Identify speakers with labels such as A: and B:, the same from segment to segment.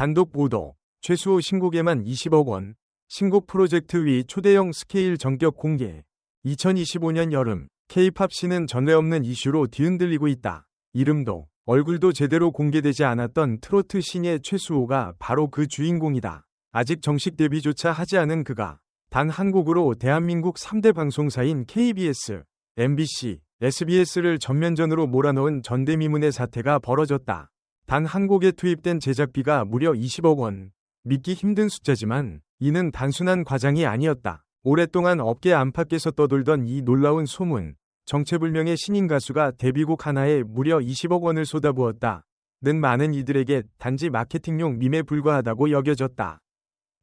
A: 단독 보도. 최수호 신곡에만 20억 원. 신곡 프로젝트 위 초대형 스케일 전격 공개. 2025년 여름 K-팝 씬은 전례 없는 이슈로 뒤흔들리고 있다. 이름도 얼굴도 제대로 공개되지 않았던 트로트 신의 최수호가 바로 그 주인공이다. 아직 정식 데뷔조차 하지 않은 그가 단 한 곡으로 대한민국 3대 방송사인 KBS, MBC, SBS를 전면전으로 몰아넣은 전대미문의 사태가 벌어졌다. 단 한 곡에 투입된 제작비가 무려 20억 원. 믿기 힘든 숫자지만 이는 단순한 과장이 아니었다. 오랫동안 업계 안팎에서 떠돌던 이 놀라운 소문, 정체불명의 신인 가수가 데뷔곡 하나에 무려 20억 원을 쏟아부었다. 는 많은 이들에게 단지 마케팅용 밈에 불과하다고 여겨졌다.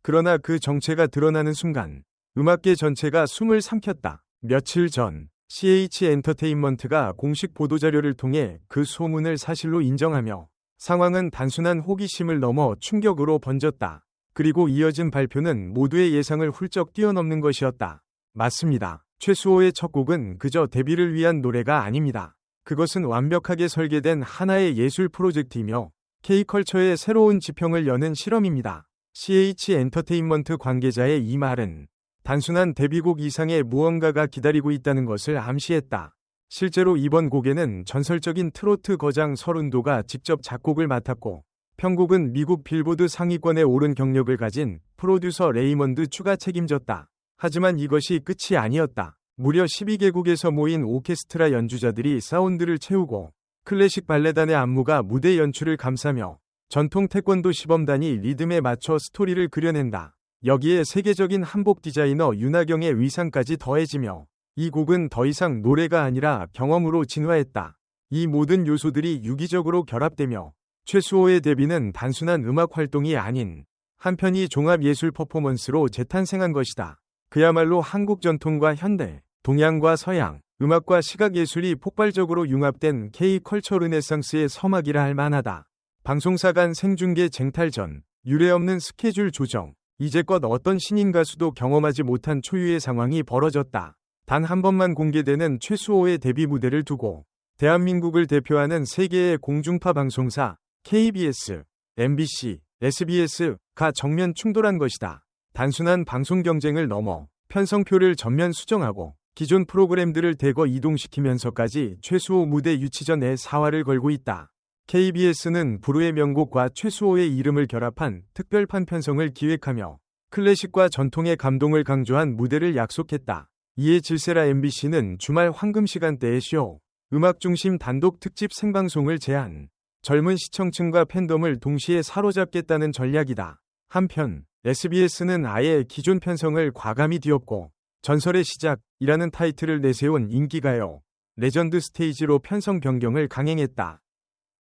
A: 그러나 그 정체가 드러나는 순간 음악계 전체가 숨을 삼켰다. 며칠 전 CH 엔터테인먼트가 공식 보도자료를 통해 그 소문을 사실로 인정하며 상황은 단순한 호기심을 넘어 충격으로 번졌다. 그리고 이어진 발표는 모두의 예상을 훌쩍 뛰어넘는 것이었다. 맞습니다. 최수호의 첫 곡은 그저 데뷔를 위한 노래가 아닙니다. 그것은 완벽하게 설계된 하나의 예술 프로젝트이며 K컬처의 새로운 지평을 여는 실험입니다. CH 엔터테인먼트 관계자의 이 말은 단순한 데뷔곡 이상의 무언가가 기다리고 있다는 것을 암시했다. 실제로 이번 곡에는 전설적인 트로트 거장 서른도가 직접 작곡을 맡았고 편곡은 미국 빌보드 상위권에 오른 경력을 가진 프로듀서 레이먼드 추가 책임졌다. 하지만 이것이 끝이 아니었다. 무려 12개국에서 모인 오케스트라 연주자들이 사운드를 채우고 클래식 발레단의 안무가 무대 연출을 감싸며 전통 태권도 시범단이 리듬에 맞춰 스토리를 그려낸다. 여기에 세계적인 한복 디자이너 윤하경의 위상까지 더해지며 이 곡은 더 이상 노래가 아니라 경험으로 진화했다. 이 모든 요소들이 유기적으로 결합되며 최수호의 데뷔는 단순한 음악 활동이 아닌 한편이 종합 예술 퍼포먼스로 재탄생한 것이다. 그야말로 한국 전통과 현대, 동양과 서양, 음악과 시각 예술이 폭발적으로 융합된 K-컬처 르네상스의 서막이라 할 만하다. 방송사 간 생중계 쟁탈전, 유례 없는 스케줄 조정, 이제껏 어떤 신인 가수도 경험하지 못한 초유의 상황이 벌어졌다. 단 한 번만 공개되는 최수호의 데뷔 무대를 두고 대한민국을 대표하는 세계의 공중파 방송사 KBS, MBC, SBS가 정면 충돌한 것이다. 단순한 방송 경쟁을 넘어 편성표를 전면 수정하고 기존 프로그램들을 대거 이동시키면서까지 최수호 무대 유치 전에 사활을 걸고 있다. KBS는 부르의 명곡과 최수호의 이름을 결합한 특별판 편성을 기획하며 클래식과 전통의 감동을 강조한 무대를 약속했다. 이에 질세라 MBC는 주말 황금 시간대의 쇼, 음악 중심 단독 특집 생방송을 제안. 젊은 시청층과 팬덤을 동시에 사로잡겠다는 전략이다. 한편 SBS는 아예 기존 편성을 과감히 뒤엎고 전설의 시작이라는 타이틀을 내세운 인기가요. 레전드 스테이지로 편성 변경을 강행했다.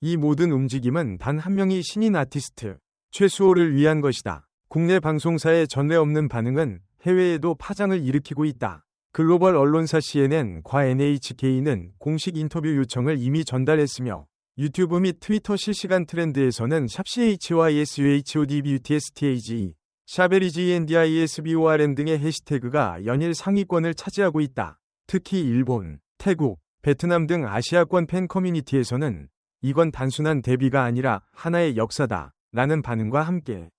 A: 이 모든 움직임은 단 한 명의 신인 아티스트 최수호를 위한 것이다. 국내 방송사의 전례 없는 반응은 해외에도 파장을 일으키고 있다. 글로벌 언론사 CNN 과 NHK는 공식 인터뷰 요청을 이미 전달했으며 유튜브 및 트위터 실시간 트렌드에서는 샵CH와 SUHODBUTSTAG, 샤베리GNDISBORN 등의 해시태그가 연일 상위권을 차지하고 있다. 특히 일본, 태국, 베트남 등 아시아권 팬 커뮤니티에서는 이건 단순한 데뷔가 아니라 하나의 역사다. 라는 반응과 함께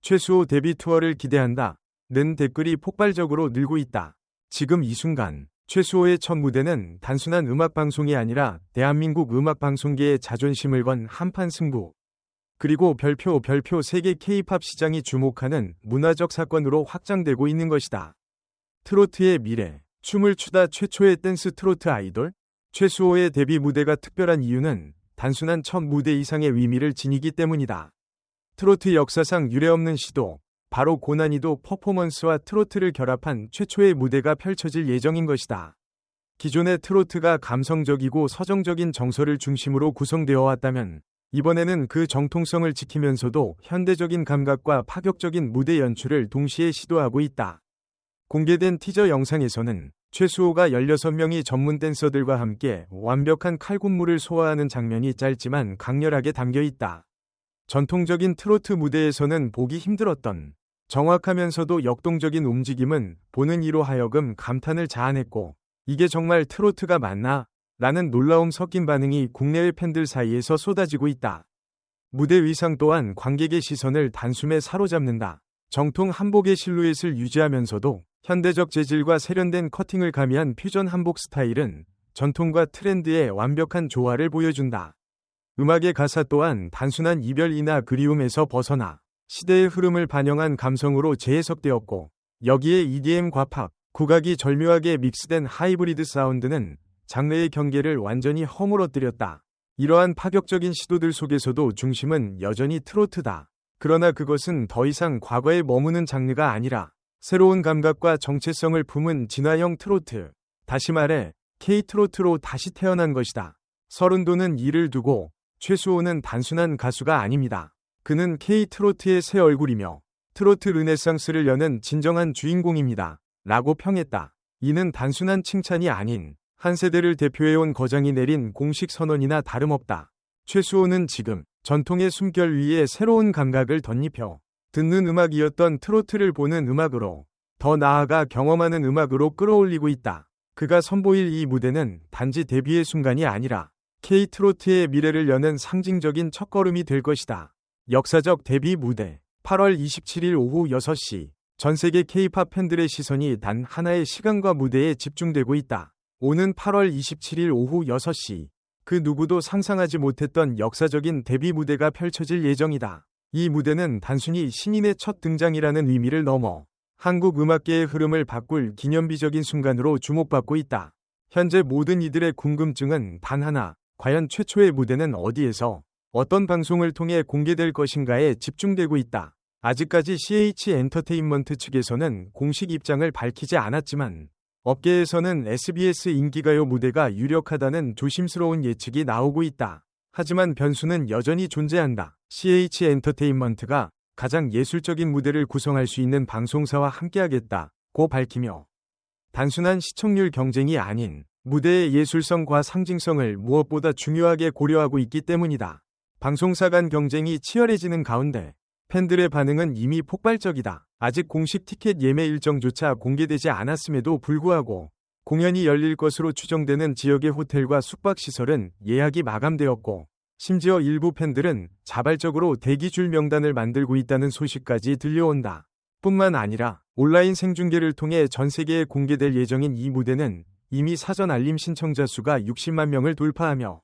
A: 최수호 데뷔 투어를 기대한다. 는 댓글이 폭발적으로 늘고 있다. 지금 이 순간 최수호의 첫 무대는 단순한 음악방송이 아니라 대한민국 음악방송계의 자존심을 건 한판 승부. 그리고 별표 별표 세계 K-팝 시장이 주목하는 문화적 사건으로 확장되고 있는 것이다. 트로트의 미래, 춤을 추다 최초의 댄스 트로트 아이돌? 최수호의 데뷔 무대가 특별한 이유는 단순한 첫 무대 이상의 의미를 지니기 때문이다. 트로트 역사상 유례없는 시도, 바로 고난이도 퍼포먼스와 트로트를 결합한 최초의 무대가 펼쳐질 예정인 것이다. 기존의 트로트가 감성적이고 서정적인 정서를 중심으로 구성되어 왔다면 이번에는 그 정통성을 지키면서도 현대적인 감각과 파격적인 무대 연출을 동시에 시도하고 있다. 공개된 티저 영상에서는 최수호가 16명이 전문 댄서들과 함께 완벽한 칼군무를 소화하는 장면이 짧지만 강렬하게 담겨 있다. 전통적인 트로트 무대에서는 보기 힘들었던 정확하면서도 역동적인 움직임은 보는 이로 하여금 감탄을 자아냈고 이게 정말 트로트가 맞나? 라는 놀라움 섞인 반응이 국내외 팬들 사이에서 쏟아지고 있다. 무대 의상 또한 관객의 시선을 단숨에 사로잡는다. 정통 한복의 실루엣을 유지하면서도 현대적 재질과 세련된 커팅을 가미한 퓨전 한복 스타일은 전통과 트렌드의 완벽한 조화를 보여준다. 음악의 가사 또한 단순한 이별이나 그리움에서 벗어나 시대의 흐름을 반영한 감성으로 재해석되었고 여기에 EDM과 팝, 국악이 절묘하게 믹스된 하이브리드 사운드는 장르의 경계를 완전히 허물어뜨렸다. 이러한 파격적인 시도들 속에서도 중심은 여전히 트로트다. 그러나 그것은 더 이상 과거에 머무는 장르가 아니라 새로운 감각과 정체성을 품은 진화형 트로트. 다시 말해 K-트로트로 다시 태어난 것이다. 서른도는 이를 두고 최수호는 단순한 가수가 아닙니다. 그는 K-트로트의 새 얼굴이며 트로트 르네상스를 여는 진정한 주인공입니다. 라고 평했다. 이는 단순한 칭찬이 아닌 한 세대를 대표해온 거장이 내린 공식 선언이나 다름없다. 최수호는 지금 전통의 숨결 위에 새로운 감각을 덧입혀 듣는 음악이었던 트로트를 보는 음악으로 더 나아가 경험하는 음악으로 끌어올리고 있다. 그가 선보일 이 무대는 단지 데뷔의 순간이 아니라 K-트로트의 미래를 여는 상징적인 첫걸음이 될 것이다. 역사적 데뷔 무대 8월 27일 오후 6시 전 세계 K-팝 팬들의 시선이 단 하나의 시간과 무대에 집중되고 있다. 오는 8월 27일 오후 6시 그 누구도 상상하지 못했던 역사적인 데뷔 무대가 펼쳐질 예정이다. 이 무대는 단순히 신인의 첫 등장이라는 의미를 넘어 한국 음악계의 흐름을 바꿀 기념비적인 순간으로 주목받고 있다. 현재 모든 이들의 궁금증은 단 하나, 과연 최초의 무대는 어디에서 어떤 방송을 통해 공개될 것인가에 집중되고 있다. 아직까지 CH 엔터테인먼트 측에서는 공식 입장을 밝히지 않았지만 업계에서는 SBS 인기가요 무대가 유력하다는 조심스러운 예측이 나오고 있다. 하지만 변수는 여전히 존재한다. CH 엔터테인먼트가 가장 예술적인 무대를 구성할 수 있는 방송사와 함께하겠다 고 밝히며 단순한 시청률 경쟁이 아닌 무대의 예술성과 상징성을 무엇보다 중요하게 고려하고 있기 때문이다. 방송사 간 경쟁이 치열해지는 가운데 팬들의 반응은 이미 폭발적이다. 아직 공식 티켓 예매 일정조차 공개되지 않았음에도 불구하고 공연이 열릴 것으로 추정되는 지역의 호텔과 숙박시설은 예약이 마감되었고 심지어 일부 팬들은 자발적으로 대기줄 명단을 만들고 있다는 소식까지 들려온다. 뿐만 아니라 온라인 생중계를 통해 전 세계에 공개될 예정인 이 무대는 이미 사전 알림 신청자 수가 60만 명을 돌파하며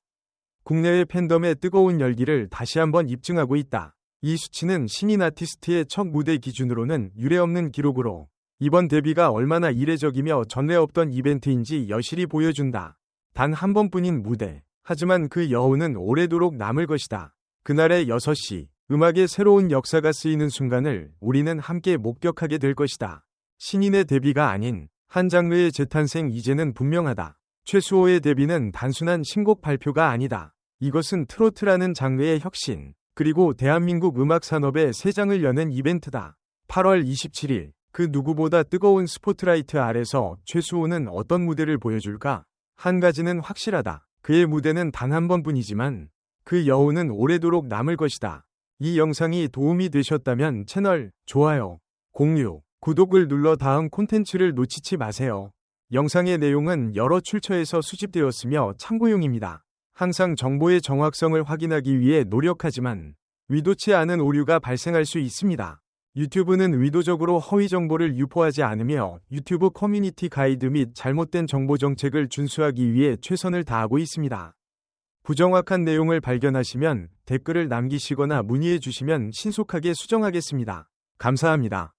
A: 국내외 팬덤의 뜨거운 열기를 다시 한번 입증하고 있다. 이 수치는 신인 아티스트의 첫 무대 기준으로는 유례없는 기록으로 이번 데뷔가 얼마나 이례적이며 전례 없던 이벤트인지 여실히 보여준다. 단 한 번뿐인 무대. 하지만 그 여운은 오래도록 남을 것이다. 그날의 6시, 음악의 새로운 역사가 쓰이는 순간을 우리는 함께 목격하게 될 것이다. 신인의 데뷔가 아닌 한 장르의 재탄생 이제는 분명하다. 최수호의 데뷔는 단순한 신곡 발표가 아니다. 이것은 트로트라는 장르의 혁신, 그리고 대한민국 음악 산업의 새 장을 여는 이벤트다. 8월 27일 그 누구보다 뜨거운 스포트라이트 아래서 최수호는 어떤 무대를 보여줄까? 한 가지는 확실하다. 그의 무대는 단 한 번뿐이지만 그 여운은 오래도록 남을 것이다. 이 영상이 도움이 되셨다면 채널 좋아요, 공유, 구독을 눌러 다음 콘텐츠를 놓치지 마세요. 영상의 내용은 여러 출처에서 수집되었으며 참고용입니다. 항상 정보의 정확성을 확인하기 위해 노력하지만 위도치 않은 오류가 발생할 수 있습니다. 유튜브는 의도적으로 허위 정보를 유포하지 않으며 유튜브 커뮤니티 가이드 및 잘못된 정보 정책을 준수하기 위해 최선을 다하고 있습니다. 부정확한 내용을 발견하시면 댓글을 남기시거나 문의해 주시면 신속하게 수정하겠습니다. 감사합니다.